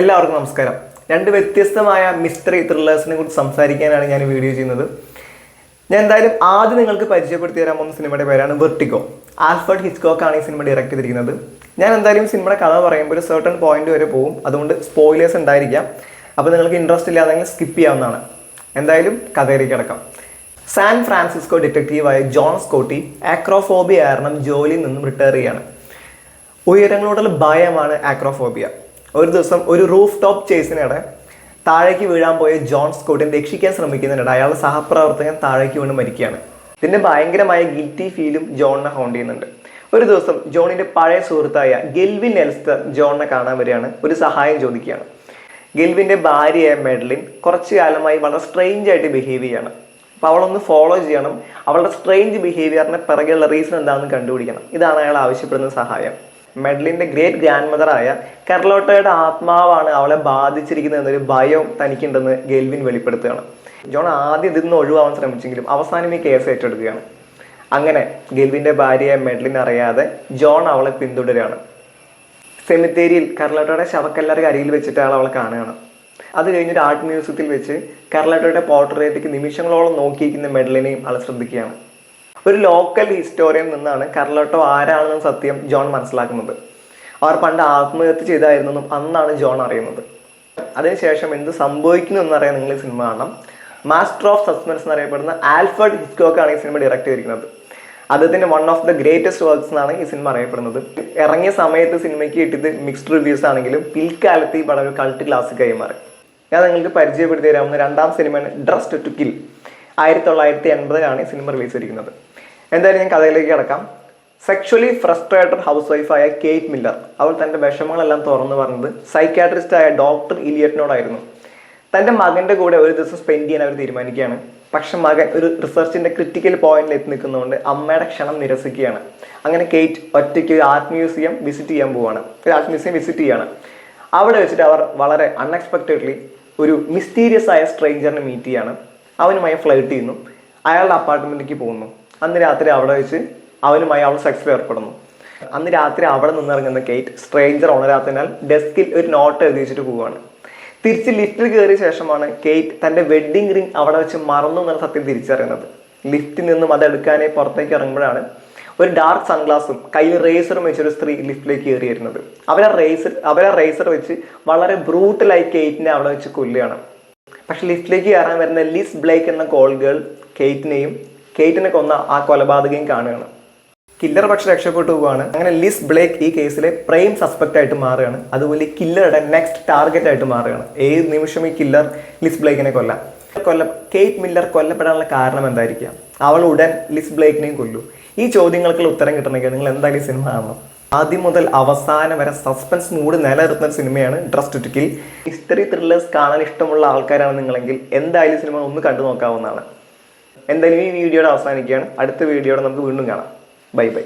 എല്ലാവർക്കും നമസ്കാരം. രണ്ട് വ്യത്യസ്തമായ മിസ്റ്ററി ത്രില്ലേഴ്സിനെ കുറിച്ച് സംസാരിക്കാനാണ് ഞാൻ വീഡിയോ ചെയ്യുന്നത്. ഞാൻ എന്തായാലും ആദ്യം നിങ്ങൾക്ക് പരിചയപ്പെടുത്തി തരാൻ പോകുന്ന സിനിമയുടെ പേരാണ് വെർട്ടിക്കോ ആൽഫർഡ് ഹിച്ച്കോക്ക് ആണ് ഈ സിനിമ ഡയറക്റ്റ് ചെയ്തിരിക്കുന്നത്. ഞാൻ എന്തായാലും സിനിമയുടെ കഥ പറയുമ്പോൾ ഒരു സെർട്ടൺ പോയിന്റ് വരെ പോകും. അതുകൊണ്ട് സ്പോയിലേഴ്സ് ഉണ്ടായിരിക്കാം. അപ്പോൾ നിങ്ങൾക്ക് ഇൻട്രസ്റ്റ് ഇല്ലാതെങ്കിൽ സ്കിപ്പ് ചെയ്യാവുന്നതാണ്. എന്തായാലും കഥയിലേക്ക് കിടക്കാം. സാൻ ഫ്രാൻസിസ്കോ ഡിറ്റക്റ്റീവായ ജോൺ സ്കോട്ടി ആക്രോഫോബിയ കാരണം ജോലിയിൽ നിന്നും റിട്ടയർ ചെയ്യാണ്. ഉയരങ്ങളോടുള്ള ഭയമാണ് ആക്രോഫോബിയ ഒരു ദിവസം ഒരു റൂഫ് ടോപ്പ് ചേസിനിടെ താഴേക്ക് വീഴാൻ പോയ ജോൺ സ്കോട്ടിനെ രക്ഷിക്കാൻ ശ്രമിക്കുന്നതിനിടെ അയാളുടെ സഹപ്രവർത്തകൻ താഴേക്ക് വീണ് മരിക്കുകയാണ്. ഇതിന്റെ ഭയങ്കരമായ ഗിൽറ്റി ഫീലും ജോണിനെ ഹോണ്ട് ചെയ്യുന്നുണ്ട്. ഒരു ദിവസം ജോണിന്റെ പഴയ സുഹൃത്തായ ഗെൽവിൻ എൽസ്റ്റർ ജോണിനെ കാണാൻ വരികയാണ്. ഒരു സഹായം ചോദിക്കുകയാണ്. ഗെൽവിന്റെ ഭാര്യയായ മെഡലിൻ കുറച്ച് കാലമായി വളരെ സ്ട്രെയിഞ്ച് ആയിട്ട് ബിഹേവ് ചെയ്യാണ് അപ്പോൾ അവളൊന്ന് ഫോളോ ചെയ്യണം. അവളുടെ സ്ട്രെയിഞ്ച് ബിഹേവിയറിന് പിറകെയുള്ള റീസൺ എന്താണെന്ന് കണ്ടുപിടിക്കണം. ഇതാണ് അയാൾ ആവശ്യപ്പെടുന്ന സഹായം. മെഡലിന്റെ ഗ്രേറ്റ് ഗ്രാൻഡ് മദറായ കെർലോട്ടയുടെ ആത്മാവാണ് അവളെ ബാധിച്ചിരിക്കുന്നത് എന്നൊരു ഭയം തനിക്കുണ്ടെന്ന് ഗെൽവിൻ വെളിപ്പെടുത്തുകയാണ്. ജോൺ ആദ്യം ഇതിൽ നിന്ന് ഒഴിവാവാൻ ശ്രമിച്ചെങ്കിലും അവസാനം ഈ കേസ് ഏറ്റെടുക്കുകയാണ്. അങ്ങനെ ഗെൽവിന്റെ ഭാര്യയായ മെഡലിൻ അറിയാതെ ജോൺ അവളെ പിന്തുടരുകയാണ്. സെമിത്തേരിയിൽ കർലോട്ടയുടെ ശവക്കല്ലറി അരിയിൽ വെച്ചിട്ട് അയാൾ അവളെ കാണുകയാണ്. അത് കഴിഞ്ഞ് ഒരു ആർട്ട് മ്യൂസിയത്തിൽ വെച്ച് കർലോട്ടയുടെ പോർട്രേറ്റിക്ക് നിമിഷങ്ങളോളം നോക്കിയിരിക്കുന്ന മെഡലിനെയും അവളെ ശ്രദ്ധിക്കുകയാണ്. ഒരു ലോക്കൽ ഹിസ്റ്റോറിയൻ നിന്നാണ് കർലോട്ടോ ആരാണെന്നും സത്യം ജോൺ മനസ്സിലാക്കുന്നത്. അവർ പണ്ട് ആത്മഹത്യ ചെയ്തായിരുന്നെന്നും അന്നാണ് ജോൺ അറിയുന്നത്. അതിനുശേഷം എന്ത് സംഭവിക്കുന്നു എന്നറിയാൻ നിങ്ങൾ ഈ സിനിമ കാണണം. മാസ്റ്റർ ഓഫ് സസ്പെൻസ് എന്നറിയപ്പെടുന്ന ആൽഫർഡ് ആണ് ഈ സിനിമ ഡയറക്റ്റ് ചെയ്തിരിക്കുന്നത്. അദ്ദേഹത്തിന്റെ one of the greatest works എന്നാണ് ഈ സിനിമ അറിയപ്പെടുന്നത്. ഇറങ്ങിയ സമയത്ത് സിനിമയ്ക്ക് കിട്ടിയത് മിക്സ്ഡ് റിവ്യൂസ് ആണെങ്കിലും പിൽക്കാലത്ത് ഈ പടം ഒരു കൾട്ട് ക്ലാസിക്കായി മാറി. ഞാൻ നിങ്ങൾക്ക് പരിചയപ്പെടുത്തി തരാവുന്ന രണ്ടാം സിനിമയാണ് ഡ്രസ്റ്റ് ടു കിൽ ആയിരത്തി തൊള്ളായിരത്തി എൺപതിലാണ് ഈ സിനിമ റിലീസ് ചെയ്തിരിക്കുന്നത് എന്തായാലും ഞാൻ കഥയിലേക്ക് കിടക്കാം. സെക്ഷലി ഫ്രസ്ട്രേറ്റഡ് ഹൗസ് വൈഫായ കേറ്റ് മില്ലർ അവൾ തന്റെ വിഷമങ്ങളെല്ലാം തുറന്നു പറഞ്ഞത് സൈക്കാട്രിസ്റ്റായ ഡോക്ടർ ഇലിയറ്റിനോടായിരുന്നു തന്റെ മകന്റെ കൂടെ ഒരു ദിവസം സ്പെൻഡ് ചെയ്യാൻ അവർ തീരുമാനിക്കുകയാണ്. പക്ഷെ മകൻ ഒരു റിസർച്ചിന്റെ ക്രിറ്റിക്കൽ പോയിന്റിൽ എത്തി നിൽക്കുന്നതുകൊണ്ട് അമ്മയുടെ ക്ഷണം നിരസിക്കുകയാണ്. അങ്ങനെ കേറ്റ് ഒറ്റയ്ക്ക് ആർട്ട് മ്യൂസിയം വിസിറ്റ് ചെയ്യാൻ പോവുകയാണ് ഒരു ആർട്ട് മ്യൂസിയം വിസിറ്റ് ചെയ്യാണ്. അവിടെ വെച്ചിട്ട് അവർ വളരെ അൺഎക്സ്പെക്റ്റഡ്ലി ഒരു മിസ്റ്റീരിയസ് ആയ സ്ട്രേഞ്ചറിനെ മീറ്റ് ചെയ്യാണ്. അവനുമായി ഫ്ലൈറ്റ് ചെയ്യുന്നു. അയാളുടെ അപ്പാർട്ട്മെന്റിലേക്ക് പോകുന്നു. അന്ന് രാത്രി അവിടെ വെച്ച് അവനുമായി അവൾ സെക്സിൽ ഏർപ്പെടുന്നു. അന്ന് രാത്രി അവിടെ നിന്നിറങ്ങുന്ന കേറ്റ് സ്ട്രേഞ്ചർ ഉണരാത്തതിനാൽ ഡെസ്കിൽ ഒരു നോട്ട് എഴുതി വെച്ചിട്ട് പോവുകയാണ്. തിരിച്ച് ലിഫ്റ്റിൽ കയറിയ ശേഷമാണ് കേറ്റ് തന്റെ വെഡ്ഡിംഗ് റിംഗ് അവിടെ വെച്ച് മറന്നു എന്നുള്ള സത്യം തിരിച്ചറിയുന്നത്. ലിഫ്റ്റിൽ നിന്നും അത് എടുക്കാനായി പുറത്തേക്ക് ഇറങ്ങുമ്പോഴാണ് ഒരു ഡാർക്ക് സൺഗ്ലാസും കയ്യിൽ റേസറും വെച്ചൊരു സ്ത്രീ ലിഫ്റ്റിലേക്ക് കയറി വരുന്നത് അവരെ റേസർ അവരെ റേസർ വെച്ച് വളരെ ബ്രൂട്ടലായി കേറ്റിനെ അവിടെ വെച്ച് കൊല്ലുകയാണ്. പക്ഷെ ലിഫ്റ്റിലേക്ക് കയറാൻ വരുന്ന ലിസ് ബ്ലേക്ക് എന്ന കോൾ ഗേൾ കെയ്റ്റിനെയും കെയ്റ്റിനെ കൊന്ന ആ കൊലപാതകയും കാണുകയാണ്. കില്ലർ പക്ഷെ രക്ഷപ്പെട്ടു പോവുകയാണ്. അങ്ങനെ ലിസ് ബ്ലേക്ക് ഈ കേസിലെ പ്രൈം സസ്പെക്റ്റ് ആയിട്ട് മാറുകയാണ്. അതുപോലെ കില്ലറുടെ നെക്സ്റ്റ് ടാർഗറ്റ് ആയിട്ട് മാറുകയാണ്. ഏത് നിമിഷം ഈ കില്ലർ ലിസ് ബ്ലേക്കിനെ കൊല്ലാം. കൊല്ല കേറ്റ് മില്ലർ കൊല്ലപ്പെടാനുള്ള കാരണം എന്തായിരിക്കാം? അവൾ ഉടൻ ലിസ് ബ്ലേക്കിനെയും കൊല്ലു. ഈ ചോദ്യങ്ങൾക്കുള്ള ഉത്തരം കിട്ടണമെങ്കിൽ നിങ്ങൾ എന്തായാലും സിനിമ കാണണം. ആദ്യം മുതൽ അവസാനം വരെ സസ്പെൻസ് മൂഡ് നിലനിർത്തുന്ന ഒരു സിനിമയാണ് dress to kill history thrillers കാണാൻ ഇഷ്ടമുള്ള ആൾക്കാരാണ് നിങ്ങളെങ്കിൽ എന്തായാലും സിനിമ ഒന്ന് കണ്ടു നോക്കാവുന്നതാണ്. എന്തായാലും ഈ വീഡിയോയുടെ അവസാനിക്കുകയാണ്. അടുത്ത വീഡിയോയുടെ നമുക്ക് വീണ്ടും കാണാം. Bye bye.